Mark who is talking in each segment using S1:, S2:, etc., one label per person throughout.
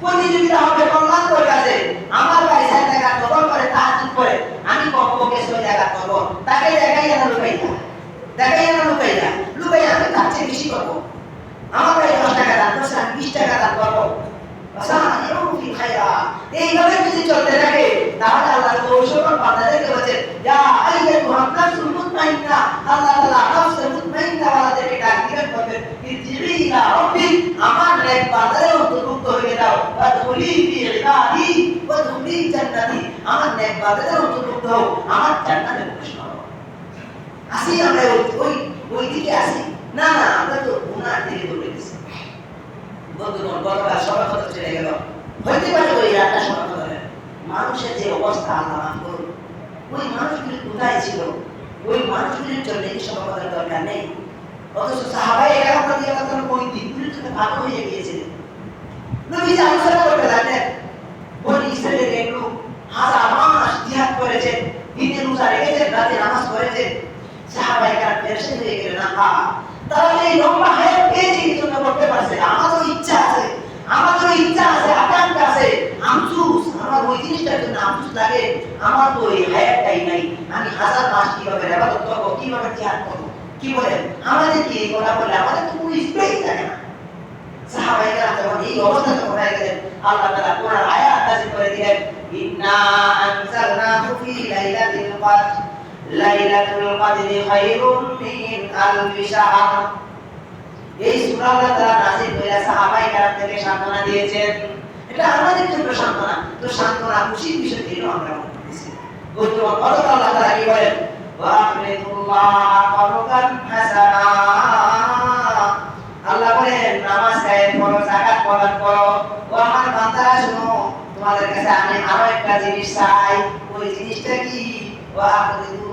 S1: প্রতিযোগিতা হবে কল্যাণ করে কাছে আমার ভাই সাইড টাকা দখল করে, তাহাজুদ করে। আমি কমপক্ষে ছয় টাকা করব তাকে দেখাই না। লুকাইয়া দেখাই না। লুকাইয়া লুকাইয়া আমি তার চেয়ে বেশি করব। আমার ভাই দশ টাকা দান করছে, আমি বিশ টাকা দান করব। এইভাবে যদি চলতে থাকে, তাহলে আল্লাহ কৌশল বান্দাদেরকে বলছেন ইয়া আইয়াতুহান নাফসুল মুতমাইন্না। আল্লাহ তাআলা নাফসুল মুতমাইন্না ওয়ালাদেরকে ডাক দিবেন, বলবেন ইরজিই ইলা রাব্বিক আমার নেক বান্দাদের অন্তর্ভুক্ত হয়ে যাও ওয়াদখুলি ফি ইবাদি ওয়াদখুলি জান্নাতি আমার নেক বান্দাদের অন্তর্ভুক্ত হও আমার জান্নাতে প্রবেশ করো আসি আমরা ওই ওই দিকে আসি। না না, আমরা তো গুনার দিকে দৌড়ে গেছি। বন্ধুগণ গতকাল সবার কথা চলে গেল? হইতে পারে ওই রাতটা সবার কথা মানুষের যে অবস্থা, আল্লাহ মাফ করুন। ওই মানুষগুলি কোথায় ছিল? ওই মানুষগুলির জন্য এই সবার দরকার নেই? অথচ সাহাবাই এগারো দিয়ে কথা ওই দিকগুলির জন্য ভালো হয়ে গিয়েছিলেন। নবীজি আলোচনা করতে লাগলেন পেরেশে হয়ে গেলেন আহা তারা যে এই লম্বা হায়াত পেয়েছে এই জন্য করতে পারছে আমারও ইচ্ছা আছে। আমারও ইচ্ছা আছে, আকাঙ্ক্ষা আছে। আফসুস, আমার ওই জিনিসটার জন্য আফসুস লাগে। আমার তো এই হায়াতটাই নাই। আমি হাজার মাস কীভাবে ইবাদত করব কীভাবে জিহাদ করব? কি বলেন? আমাদের কি এই কথা বলে আমাদের তো কোনো স্পেস থাকে না। সাহাবাইরা যখন এই অবস্থা যখন হয়ে গেলেন, আল্লাহ আয়াত করে দিলেন, ইন্না আনজালনাহু ফি লাইলাতিল কদর। লাইলাতুল কদরি খায়রুম মিন আলফি শাহর এই সূরা আল্লাহ তাআলা নাযিল করে সাহাবাই کرام থেকে সান্ত্বনা দিয়েছেন এটা আমাদের জন্য সান্ত্বনা তো সান্ত্বনা খুশির বিষয় ছিল আমরা মনে করতেছি বন্ধুগণ অতঃপর আল্লাহ তাআলা কি বলেন ওয়াকরিদুল্লাহ করদান হাসানা আল্লাহ বলেন নামাজ কায়েম করো যাকাত প্রদান করো ও আমার বান্দারা শুনো তোমাদের কাছে আমি আরো একটা জিনিস চাই ওই জিনিসটা কি ওয়াকরিদুল্লাহ করদান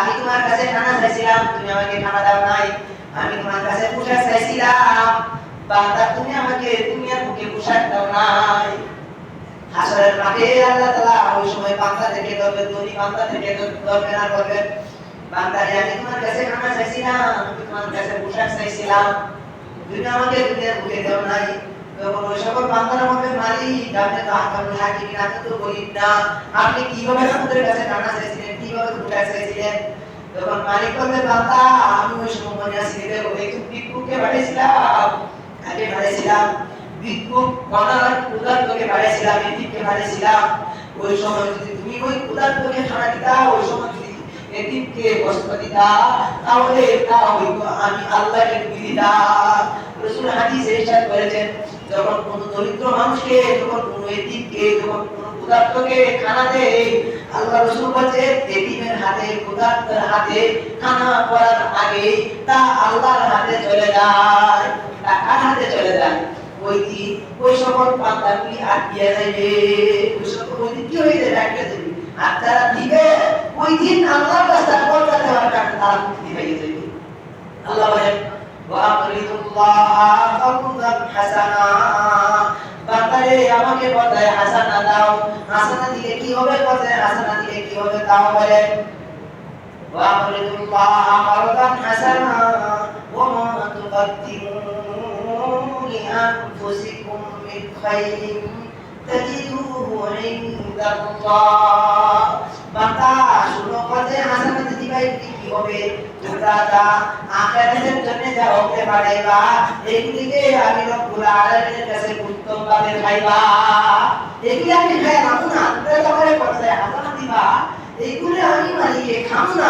S1: আমি তোমার কাছে তুমি আমাকে খানা দাও নাই। আমি তোমার কাছে পোশাক চাইছিলাম। তুমি আমাকে বুকে পোশাক দাও নাই। হাসরের মাঠে আল্লাহ ওই সময় না বলবেন বান্দা আমি তোমার কাছে খানা চাইছিলাম, আমি তোমার কাছে পোশাক চাইছিলাম। তুমি আমাকে বুকে দাও নাই। আপনি কীভাবে আমাদের কাছে চাইছিলেন? কীভাবে চাইছিলেন তখন মালিক বলবে বান্দা আমি ওই সময় মনে দেখো একটু ভিক্ষুককে পাঠিয়েছিলাম আগে পাঠিয়েছিলাম ভিক্ষুক গণার উদারকে পাঠিয়েছিলাম এদিককে পাঠিয়েছিলাম ওই সময় যদি তুমি ওই উদারকে খানা দিতা, ওই সময় যদি এদিককে বস্ত্র দিতা, তাহলে তা হইতো, আমি আল্লাহকে তুমি দিতা রসুল হাদিসে ইরশাদ করেছেন, যখন কোন দরিদ্র মানুষকে, যখন কোন এতিমকে, যখন কোন ক্ষুধার্তকে খানা দেয় আল্লাহ রসুল বলছে এটিমের হাতে, ক্ষুধার্তের হাতে খানা পড়ার আগে তা আল্লাহর হাতে চলে যায়। তা কার হাতে চলে যায়? ওই দিন ওই সকল পান্তাগুলি আটকিয়া যাইবে। ওই সকল ওই দিন কি হয়ে যাবে? আটকিয়া যাবে আর তারা দিবে, ওই দিন আল্লাহর কাছে বলতে দেওয়ার কারণে তারা মুক্তি পেয়ে যাবে আল্লাহ বলেন, ওয়া আকরিতুল্লাহ হাসানা দাও। হাসানা দিলে কি হবে বলে? হাসানা দিলে কি হবে তাও বলে। ওয়া আল্লাহ মারদান হাসানা ওয়া মা তুকদ্দিমু লি আনফুসিকুম মিন খাইরিন তাজিদুহু ইনদাল্লাহ। বান্দা, শুনো কথা হাসানা দিলে কি হবে? তোমরা আখিরাতের জন্য যা হতে পারে বা এগুলিকে আমি রব্বুল আলামিনের কাছে উত্তম ভাবে এগুলি আমি খাই দিবা এইগুলি আমি মালিকে খাম না।